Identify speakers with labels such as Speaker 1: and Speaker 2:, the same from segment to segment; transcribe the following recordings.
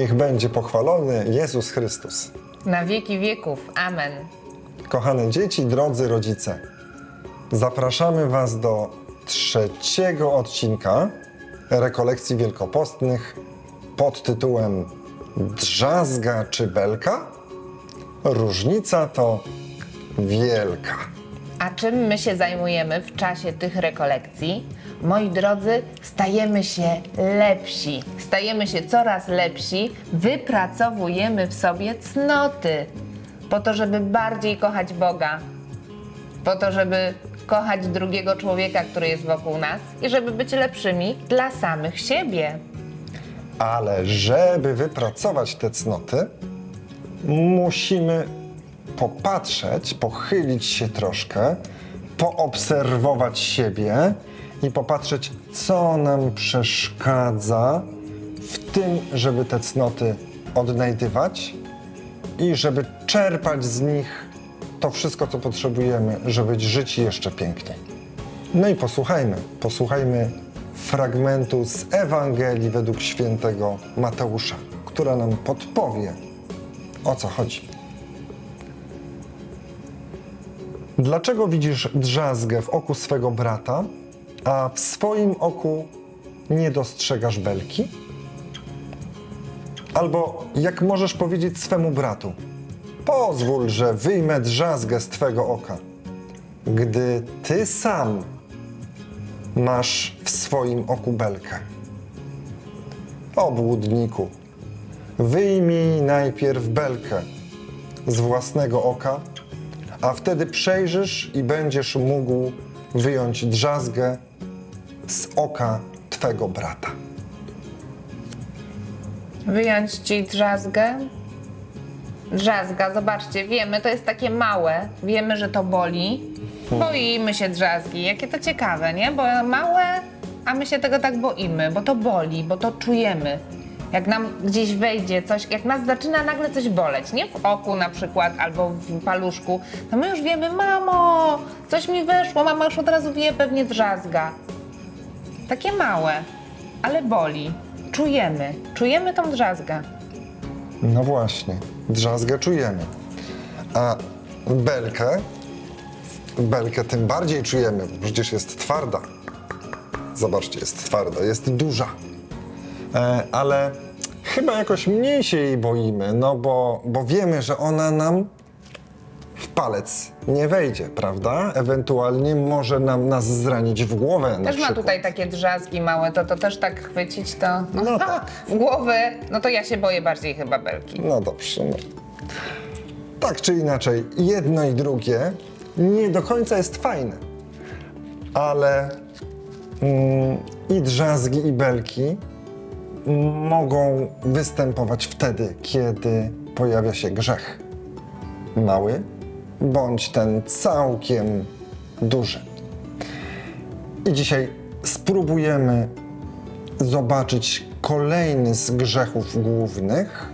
Speaker 1: Niech będzie pochwalony Jezus Chrystus.
Speaker 2: Na wieki wieków. Amen.
Speaker 1: Kochane dzieci, drodzy rodzice, zapraszamy Was do trzeciego odcinka rekolekcji wielkopostnych pod tytułem Drzazga czy belka? Różnica to wielka.
Speaker 2: A czym my się zajmujemy w czasie tych rekolekcji? Moi drodzy, stajemy się lepsi. Stajemy się coraz lepsi, wypracowujemy w sobie cnoty. Po to, żeby bardziej kochać Boga. Po to, żeby kochać drugiego człowieka, który jest wokół nas i żeby być lepszymi dla samych siebie.
Speaker 1: Ale żeby wypracować te cnoty, musimy popatrzeć, pochylić się troszkę, poobserwować siebie i popatrzeć, co nam przeszkadza w tym, żeby te cnoty odnajdywać i żeby czerpać z nich to wszystko, co potrzebujemy, żeby żyć jeszcze piękniej. No i posłuchajmy, posłuchajmy fragmentu z Ewangelii według świętego Mateusza, która nam podpowie, o co chodzi. Dlaczego widzisz drzazgę w oku swego brata, a w swoim oku nie dostrzegasz belki? Albo jak możesz powiedzieć swemu bratu, pozwól, że wyjmę drzazgę z twego oka, gdy ty sam masz w swoim oku belkę. Obłudniku, wyjmij najpierw belkę z własnego oka, a wtedy przejrzysz i będziesz mógł wyjąć drzazgę z oka twego brata.
Speaker 2: Wyjąć ci drzazgę? Drzazga, zobaczcie, wiemy, to jest takie małe, wiemy, że to boli. Boimy się drzazgi, jakie to ciekawe, nie? Bo małe, a my się tego tak boimy, bo to boli, bo to czujemy. Jak nam gdzieś wejdzie coś, jak nas zaczyna nagle coś boleć, nie w oku na przykład, albo w paluszku, to my już wiemy, mamo, coś mi weszło, mama już od razu wie, pewnie drzazga. Takie małe, ale boli. Czujemy, czujemy tą drzazgę.
Speaker 1: No właśnie, drzazgę czujemy. A belkę, belkę tym bardziej czujemy, bo przecież jest twarda. Zobaczcie, jest twarda, jest duża. E, ale chyba jakoś mniej się jej boimy, no bo, bo wiemy, że ona nam w palec nie wejdzie, prawda? Ewentualnie może nam nas zranić w głowę na
Speaker 2: Też ma tutaj takie drzazgi małe, to, to też tak chwycić to.
Speaker 1: No tak.
Speaker 2: W głowę, no to ja się boję bardziej chyba belki.
Speaker 1: No dobrze. No. Tak czy inaczej, jedno i drugie nie do końca jest fajne. Ale mm, i drzazgi, i belki mogą występować wtedy, kiedy pojawia się grzech. Mały bądź ten całkiem duży. I dzisiaj spróbujemy zobaczyć kolejny z grzechów głównych.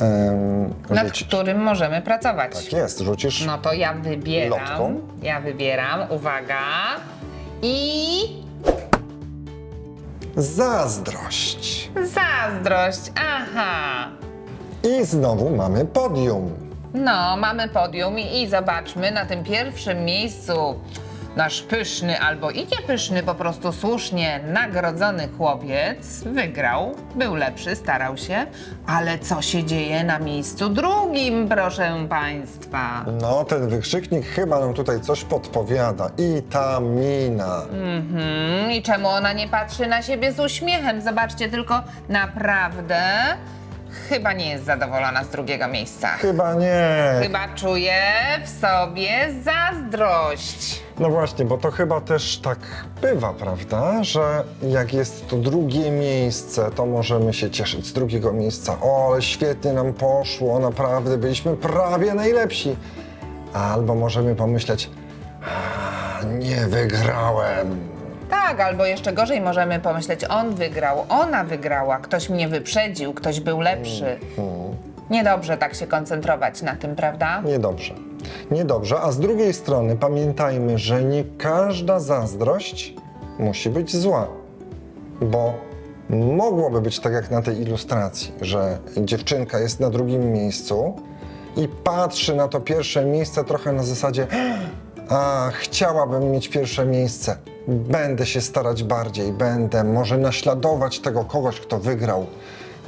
Speaker 1: Em,
Speaker 2: Nad
Speaker 1: rzucić.
Speaker 2: którym możemy pracować.
Speaker 1: Tak jest, rzucisz.
Speaker 2: No to ja wybieram.
Speaker 1: Lotką.
Speaker 2: Ja wybieram, uwaga. I
Speaker 1: Zazdrość.
Speaker 2: zazdrość. Aha.
Speaker 1: I znowu mamy podium.
Speaker 2: No, mamy podium i, i zobaczmy na tym pierwszym miejscu nasz pyszny albo i nie pyszny, po prostu słusznie nagrodzony chłopiec wygrał, był lepszy, starał się, ale co się dzieje na miejscu drugim, proszę państwa?
Speaker 1: No, ten wykrzyknik chyba nam tutaj coś podpowiada. I ta mina.
Speaker 2: Mhm, I czemu ona nie patrzy na siebie z uśmiechem? Zobaczcie tylko, naprawdę chyba nie jest zadowolona z drugiego miejsca.
Speaker 1: Chyba nie.
Speaker 2: Chyba czuje w sobie zazdrość.
Speaker 1: No właśnie, bo to chyba też tak bywa, prawda? Że jak jest to drugie miejsce, to możemy się cieszyć z drugiego miejsca. O, ale świetnie nam poszło, naprawdę byliśmy prawie najlepsi. Albo możemy pomyśleć, a, nie wygrałem.
Speaker 2: Tak, albo jeszcze gorzej możemy pomyśleć, on wygrał, ona wygrała, ktoś mnie wyprzedził, ktoś był lepszy. Niedobrze tak się koncentrować na tym, prawda?
Speaker 1: Niedobrze. Niedobrze, a z drugiej strony pamiętajmy, że nie każda zazdrość musi być zła, bo Mogłoby być tak jak na tej ilustracji, że dziewczynka jest na drugim miejscu i patrzy na to pierwsze miejsce trochę na zasadzie a chciałabym mieć pierwsze miejsce. Będę się starać bardziej, będę może naśladować tego kogoś, kto wygrał,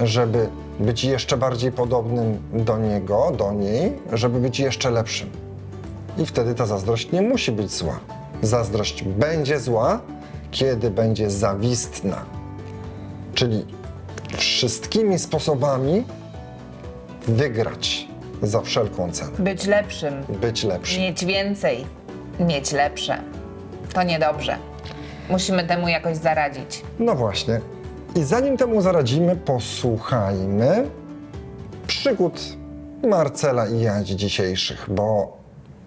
Speaker 1: żeby być jeszcze bardziej podobnym do niego, do niej, żeby być jeszcze lepszym. I wtedy ta zazdrość nie musi być zła. Zazdrość będzie zła, kiedy będzie zawistna. Czyli wszystkimi sposobami wygrać za wszelką cenę.
Speaker 2: Być lepszym,
Speaker 1: Być lepszym.
Speaker 2: mieć więcej, mieć lepsze. To niedobrze. Musimy temu jakoś zaradzić.
Speaker 1: No właśnie. I zanim temu zaradzimy, posłuchajmy przygód Marcela i Jadzi dzisiejszych, bo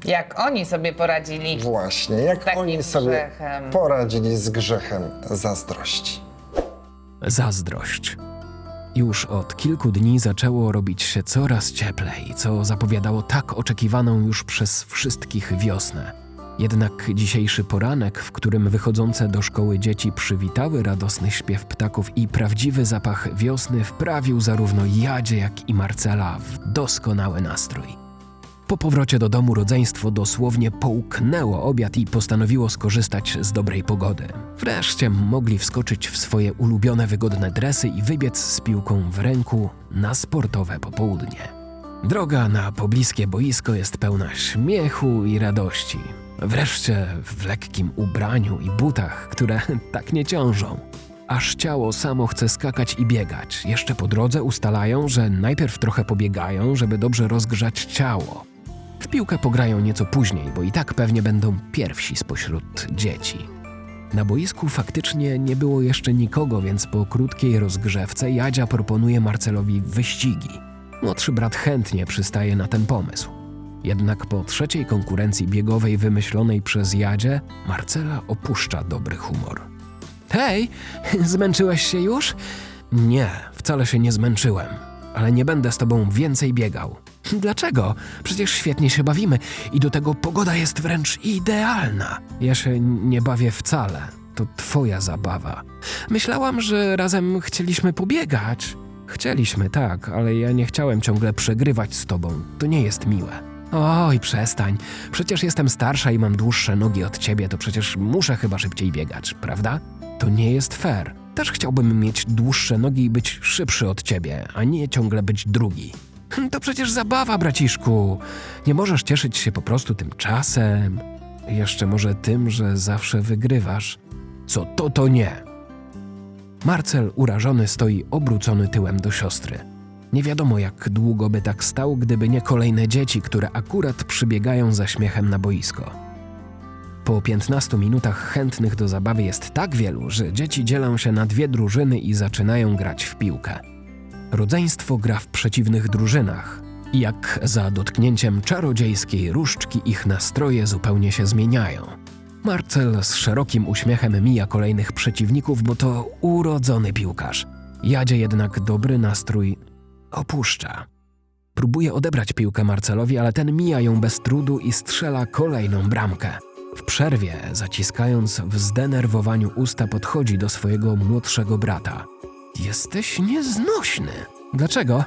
Speaker 2: Jak oni sobie poradzili.
Speaker 1: właśnie jak
Speaker 2: takim
Speaker 1: oni sobie
Speaker 2: grzechem.
Speaker 1: poradzili z grzechem zazdrości.
Speaker 3: Zazdrość. Już od kilku dni zaczęło robić się coraz cieplej, co zapowiadało tak oczekiwaną już przez wszystkich wiosnę. Jednak dzisiejszy poranek, w którym wychodzące do szkoły dzieci przywitały radosny śpiew ptaków i prawdziwy zapach wiosny, wprawił zarówno Jadzie, jak i Marcela w doskonały nastrój. Po powrocie do domu rodzeństwo dosłownie połknęło obiad i postanowiło skorzystać z dobrej pogody. Wreszcie mogli wskoczyć w swoje ulubione wygodne dresy i wybiec z piłką w ręku na sportowe popołudnie. Droga na pobliskie boisko jest pełna śmiechu i radości. Wreszcie w lekkim ubraniu i butach, które tak nie ciążą. Aż ciało samo chce skakać i biegać. Jeszcze po drodze ustalają, że najpierw trochę pobiegają, żeby dobrze rozgrzać ciało. W piłkę pograją nieco później, bo i tak pewnie będą pierwsi spośród dzieci. Na boisku faktycznie nie było jeszcze nikogo, więc po krótkiej rozgrzewce Jadzia proponuje Marcelowi wyścigi. Młodszy brat chętnie przystaje na ten pomysł. Jednak po trzeciej konkurencji biegowej wymyślonej przez Jadzie, Marcela opuszcza dobry humor. Hej, zmęczyłeś się już? Nie, wcale się nie zmęczyłem, ale nie będę z tobą więcej biegał. Dlaczego? Przecież świetnie się bawimy i do tego pogoda jest wręcz idealna. Ja się nie bawię wcale. To twoja zabawa. Myślałam, że razem chcieliśmy pobiegać. Chcieliśmy, tak, ale ja nie chciałem ciągle przegrywać z tobą. To nie jest miłe. Oj, przestań. Przecież jestem starsza i mam dłuższe nogi od ciebie, to przecież muszę chyba szybciej biegać, prawda? To nie jest fair. Też chciałbym mieć dłuższe nogi i być szybszy od ciebie, a nie ciągle być drugi. Hm, To przecież zabawa, braciszku. Nie możesz cieszyć się po prostu tym czasem. Jeszcze może tym, że zawsze wygrywasz. Co to, to nie. Marcel urażony stoi obrócony tyłem do siostry. Nie wiadomo, jak długo by tak stał, gdyby nie kolejne dzieci, które akurat przybiegają za śmiechem na boisko. Po 15 minutach chętnych do zabawy jest tak wielu, że dzieci dzielą się na dwie drużyny i zaczynają grać w piłkę. Rodzeństwo gra w przeciwnych drużynach. Jak za dotknięciem czarodziejskiej różdżki ich nastroje zupełnie się zmieniają. Marcel z szerokim uśmiechem mija kolejnych przeciwników, bo to urodzony piłkarz. Jadzie jednak dobry nastrój opuszcza. Próbuje odebrać piłkę Marcelowi, ale ten mija ją bez trudu i strzela kolejną bramkę. W przerwie, zaciskając w zdenerwowaniu usta, podchodzi do swojego młodszego brata. Jesteś nieznośny. Dlaczego?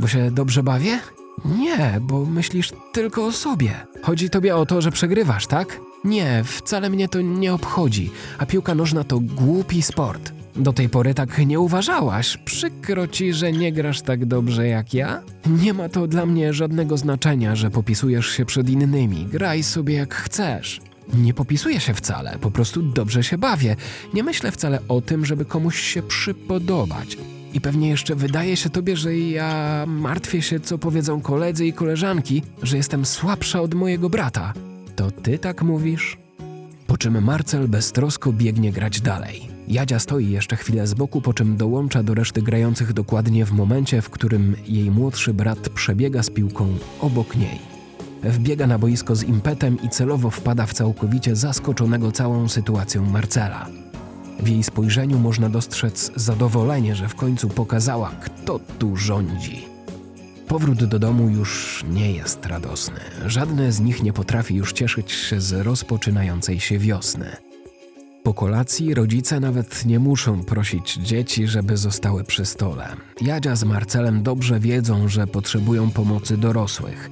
Speaker 3: Bo się dobrze bawię? Nie, bo myślisz tylko o sobie. Chodzi tobie o to, że przegrywasz, tak? Nie, wcale mnie to nie obchodzi, a piłka nożna to głupi sport. Do tej pory tak nie uważałaś. Przykro ci, że nie grasz tak dobrze jak ja? Nie ma to dla mnie żadnego znaczenia, że popisujesz się przed innymi. Graj sobie jak chcesz. Nie popisuję się wcale, po prostu dobrze się bawię. Nie myślę wcale o tym, żeby komuś się przypodobać. I pewnie jeszcze wydaje się tobie, że ja martwię się, co powiedzą koledzy i koleżanki, że jestem słabsza od mojego brata. To ty tak mówisz? Po czym Marcel beztrosko biegnie grać dalej. Jadzia stoi jeszcze chwilę z boku, po czym dołącza do reszty grających dokładnie w momencie, w którym jej młodszy brat przebiega z piłką obok niej. Wbiega na boisko z impetem i celowo wpada w całkowicie zaskoczonego całą sytuacją Marcela. W jej spojrzeniu można dostrzec zadowolenie, że w końcu pokazała, kto tu rządzi. Powrót do domu już nie jest radosny. Żadne z nich nie potrafi już cieszyć się z rozpoczynającej się wiosny. Po kolacji rodzice nawet nie muszą prosić dzieci, żeby zostały przy stole. Jadzia z Marcelem dobrze wiedzą, że potrzebują pomocy dorosłych.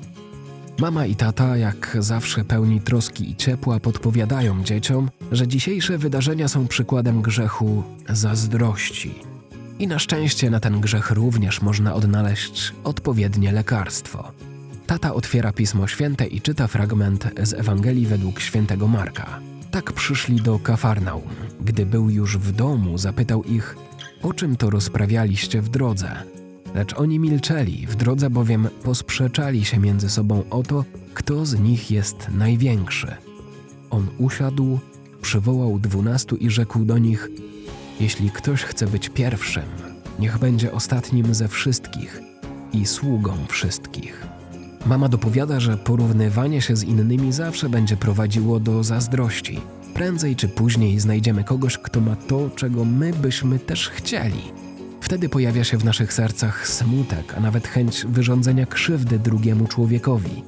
Speaker 3: Mama i tata, jak zawsze pełni troski i ciepła, podpowiadają dzieciom, że dzisiejsze wydarzenia są przykładem grzechu zazdrości. I na szczęście na ten grzech również można odnaleźć odpowiednie lekarstwo. Tata otwiera Pismo Święte i czyta fragment z Ewangelii według świętego Marka. Tak przyszli do Kafarnaum. Gdy był już w domu, zapytał ich, o czym to rozprawialiście w drodze. Lecz oni milczeli, w drodze bowiem posprzeczali się między sobą o to, kto z nich jest największy. On usiadł, przywołał dwunastu i rzekł do nich: Jeśli ktoś chce być pierwszym, niech będzie ostatnim ze wszystkich i sługą wszystkich. Mama dopowiada, że porównywanie się z innymi zawsze będzie prowadziło do zazdrości. Prędzej czy później znajdziemy kogoś, kto ma to, czego my byśmy też chcieli. Wtedy pojawia się w naszych sercach smutek, a nawet chęć wyrządzenia krzywdy drugiemu człowiekowi.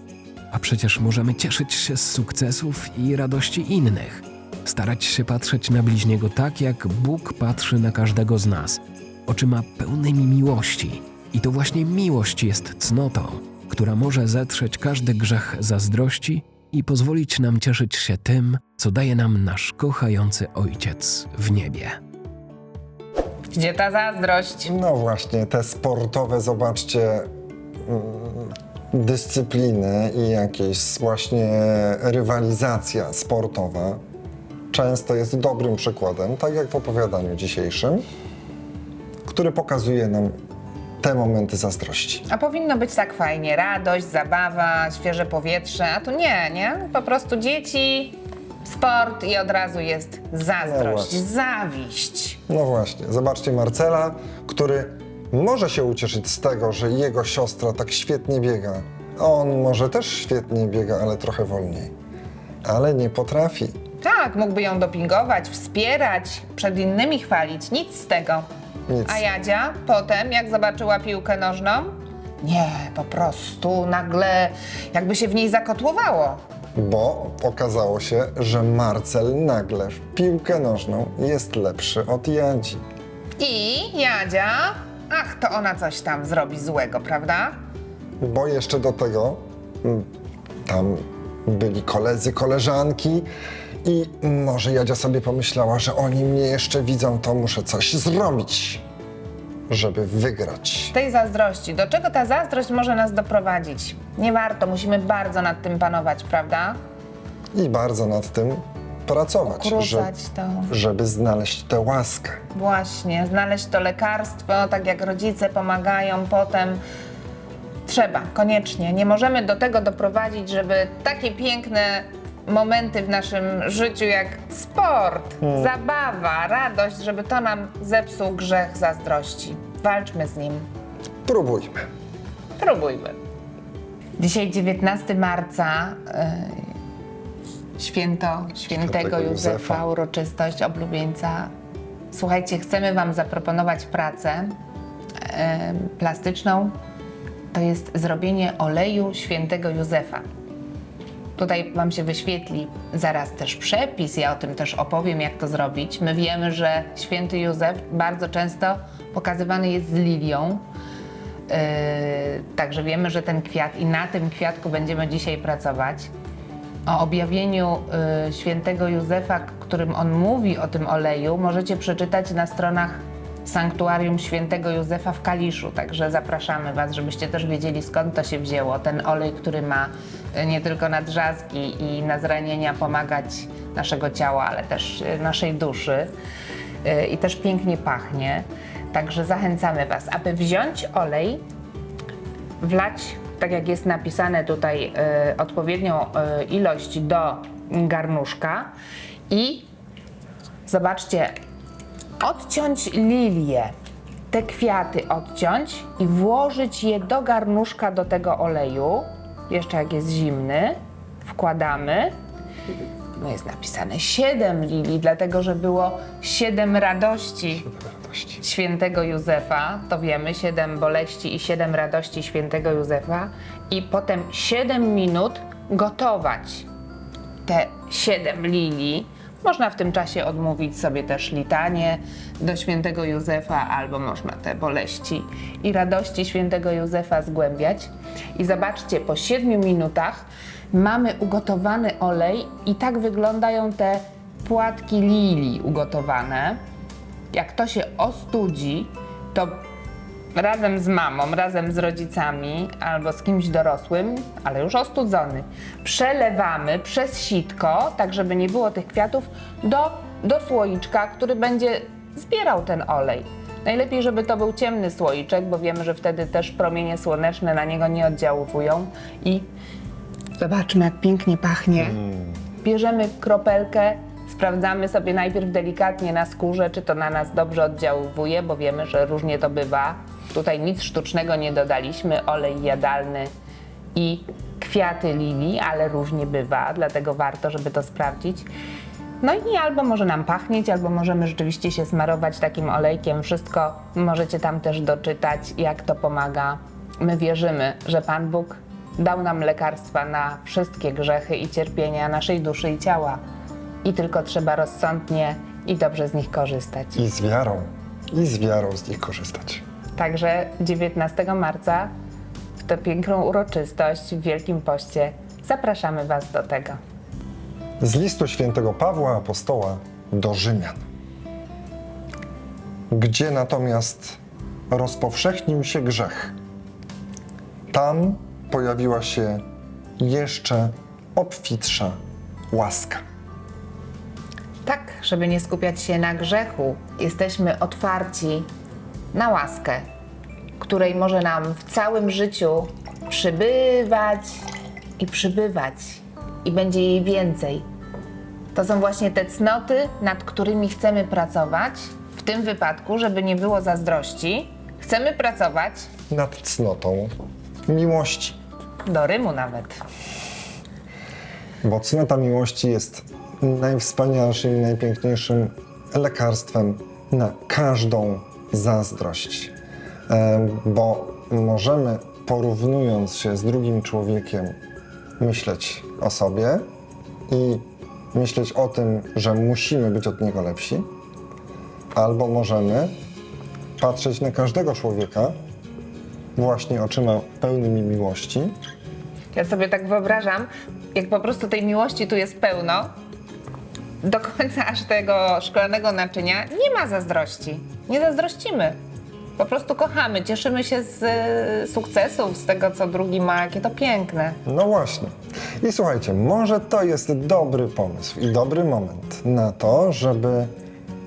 Speaker 3: A przecież możemy cieszyć się z sukcesów i radości innych, starać się patrzeć na bliźniego tak, jak Bóg patrzy na każdego z nas, oczyma pełnymi miłości. I to właśnie miłość jest cnotą, która może zetrzeć każdy grzech zazdrości i pozwolić nam cieszyć się tym, co daje nam nasz kochający Ojciec w niebie.
Speaker 2: Gdzie ta zazdrość?
Speaker 1: No właśnie, te sportowe, zobaczcie, mm, dyscypliny i jakieś właśnie rywalizacja sportowa często jest dobrym przykładem, tak jak w opowiadaniu dzisiejszym, który pokazuje nam te momenty zazdrości.
Speaker 2: A powinno być tak fajnie. Radość, zabawa, świeże powietrze, a tu nie, nie? Po prostu dzieci, sport i od razu jest
Speaker 1: No
Speaker 2: zazdrość,
Speaker 1: właśnie.
Speaker 2: zawiść.
Speaker 1: No właśnie, zobaczcie Marcela, który może się ucieszyć z tego, że jego siostra tak świetnie biega. On może też świetnie biega, ale trochę wolniej. Ale nie potrafi.
Speaker 2: Tak, mógłby ją dopingować, wspierać, przed innymi chwalić. Nic z tego.
Speaker 1: Nic.
Speaker 2: A Jadzia potem, jak zobaczyła piłkę nożną? Nie, po prostu nagle jakby się w niej zakotłowało.
Speaker 1: Bo okazało się, że Marcel nagle w piłkę nożną jest lepszy od Jadzi.
Speaker 2: I Jadzia, ach, to ona coś tam zrobi złego, prawda?
Speaker 1: Bo jeszcze do tego mm, tam byli koledzy, koleżanki i może Jadzia sobie pomyślała, że oni mnie jeszcze widzą, to muszę coś zrobić, żeby wygrać.
Speaker 2: tej zazdrości. Do czego ta zazdrość może nas doprowadzić? Nie warto, musimy bardzo nad tym panować, prawda?
Speaker 1: I bardzo nad tym pracować, że,
Speaker 2: to.
Speaker 1: żeby znaleźć tę łaskę.
Speaker 2: Właśnie, znaleźć to lekarstwo, tak jak rodzice pomagają potem. Trzeba, koniecznie. Nie możemy do tego doprowadzić, żeby takie piękne momenty w naszym życiu jak sport, zabawa, radość, żeby to nam zepsuł grzech zazdrości. Walczmy z nim.
Speaker 1: Próbujmy.
Speaker 2: Próbujmy. Dzisiaj 19 marca, y, święto świętego
Speaker 1: Świętego
Speaker 2: Józefa,
Speaker 1: Józefa.
Speaker 2: uroczystość oblubieńca. Słuchajcie, chcemy Wam zaproponować pracę y, plastyczną. To jest zrobienie oleju świętego Józefa. Tutaj Wam się wyświetli zaraz też przepis, ja o tym też opowiem, jak to zrobić. My wiemy, że święty Józef bardzo często pokazywany jest z lilią, Yy, także wiemy, że ten kwiat i na tym kwiatku będziemy dzisiaj pracować. O objawieniu yy, świętego Józefa, którym on mówi o tym oleju, możecie przeczytać na stronach Sanktuarium Świętego Józefa w Kaliszu. Także zapraszamy Was, żebyście też wiedzieli skąd to się wzięło. Ten olej, który ma yy, nie tylko na drzazgi i na zranienia pomagać naszego ciała, ale też yy, naszej duszy. Yy, I też pięknie pachnie. Także zachęcamy Was, aby wziąć olej, wlać, tak jak jest napisane tutaj, e, odpowiednią e, ilość do garnuszka i zobaczcie, odciąć lilię, te kwiaty odciąć i włożyć je do garnuszka do tego oleju. Jeszcze jak jest zimny, wkładamy. No jest napisane 7 lilii, dlatego że było 7 radości świętego Józefa, to wiemy, siedem boleści i siedem radości świętego Józefa i potem siedem minut gotować te siedem lilii, Można w tym czasie odmówić sobie też litanie do świętego Józefa, albo można te boleści i radości świętego Józefa zgłębiać. I zobaczcie, po 7 minutach mamy ugotowany olej i tak wyglądają te płatki lilii ugotowane. Jak to się ostudzi, to razem z mamą, razem z rodzicami albo z kimś dorosłym, ale już ostudzony, przelewamy przez sitko, tak żeby nie było tych kwiatów, do, do słoiczka, który będzie zbierał ten olej. Najlepiej, żeby to był ciemny słoiczek, bo wiemy, że wtedy też promienie słoneczne na niego nie oddziaływują i zobaczmy, jak pięknie pachnie. Bierzemy kropelkę, sprawdzamy sobie najpierw delikatnie na skórze, czy to na nas dobrze oddziaływuje, bo wiemy, że różnie to bywa. Tutaj nic sztucznego nie dodaliśmy, olej jadalny i kwiaty lilii, ale różnie bywa, dlatego warto, żeby to sprawdzić. No i albo może nam pachnieć, albo możemy rzeczywiście się smarować takim olejkiem. Wszystko możecie tam też doczytać, jak to pomaga. My wierzymy, że Pan Bóg dał nam lekarstwa na wszystkie grzechy i cierpienia naszej duszy i ciała. I tylko trzeba rozsądnie i dobrze z nich korzystać.
Speaker 1: I z wiarą, i z wiarą z nich korzystać.
Speaker 2: Także 19 marca w tę piękną uroczystość w Wielkim Poście zapraszamy Was do tego.
Speaker 1: Z listu świętego Pawła Apostoła do Rzymian, gdzie natomiast rozpowszechnił się grzech, tam pojawiła się jeszcze obfitsza łaska.
Speaker 2: Tak, żeby nie skupiać się na grzechu, jesteśmy otwarci na łaskę, której może nam w całym życiu przybywać i przybywać, i będzie jej więcej. To są właśnie te cnoty, nad którymi chcemy pracować. W tym wypadku, żeby nie było zazdrości, chcemy pracować
Speaker 1: Nad cnotą miłości.
Speaker 2: do Rymu nawet.
Speaker 1: Bo cnota miłości jest najwspanialszym i najpiękniejszym lekarstwem na każdą zazdrość. Em, Bo możemy, porównując się z drugim człowiekiem, myśleć o sobie i myśleć o tym, że musimy być od niego lepsi, albo możemy patrzeć na każdego człowieka właśnie oczyma pełnymi miłości
Speaker 2: Ja sobie tak wyobrażam, jak po prostu tej miłości tu jest pełno, do końca aż tego szklanego naczynia nie ma zazdrości. Nie zazdrościmy. Po prostu kochamy, cieszymy się z e, sukcesów, z tego, co drugi ma, jakie to piękne.
Speaker 1: No właśnie. I słuchajcie, może to jest dobry pomysł i dobry moment na to, żeby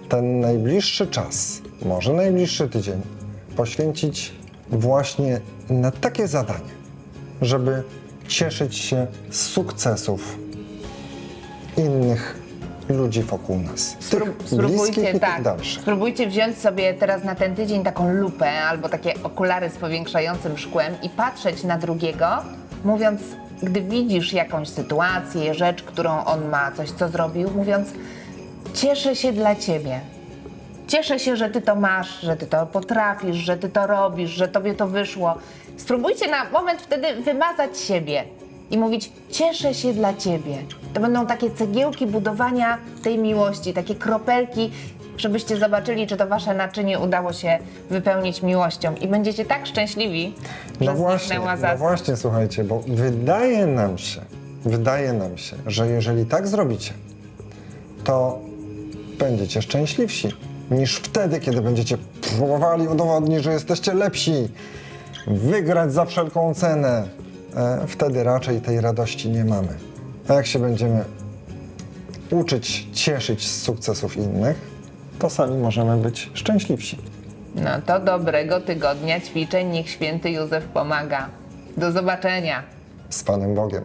Speaker 1: ten najbliższy czas, może najbliższy tydzień, poświęcić właśnie na takie zadanie, żeby cieszyć się z sukcesów innych ludzi wokół nas.
Speaker 2: Spró- spróbujcie, tak,
Speaker 1: dalszych.
Speaker 2: spróbujcie wziąć sobie teraz na ten tydzień taką lupę albo takie okulary z powiększającym szkłem i patrzeć na drugiego, mówiąc, gdy widzisz jakąś sytuację, rzecz, którą on ma, coś, co zrobił, mówiąc, cieszę się dla ciebie. Cieszę się, że ty to masz, że ty to potrafisz, że ty to robisz, że tobie to wyszło. Spróbujcie na moment wtedy wymazać siebie i mówić: Cieszę się dla ciebie. To będą takie cegiełki budowania tej miłości, takie kropelki, żebyście zobaczyli, czy to wasze naczynie udało się wypełnić miłością. I będziecie tak szczęśliwi, że
Speaker 1: No właśnie, no właśnie, słuchajcie, bo wydaje nam się, wydaje nam się, że jeżeli tak zrobicie, to będziecie szczęśliwsi niż wtedy, kiedy będziecie próbowali udowodnić, że jesteście lepsi, wygrać za wszelką cenę. E, wtedy raczej tej radości nie mamy. A jak się będziemy uczyć cieszyć z sukcesów innych, to sami możemy być szczęśliwsi.
Speaker 2: No to dobrego tygodnia ćwiczeń. Niech święty Józef pomaga. Do zobaczenia.
Speaker 1: Z Panem Bogiem.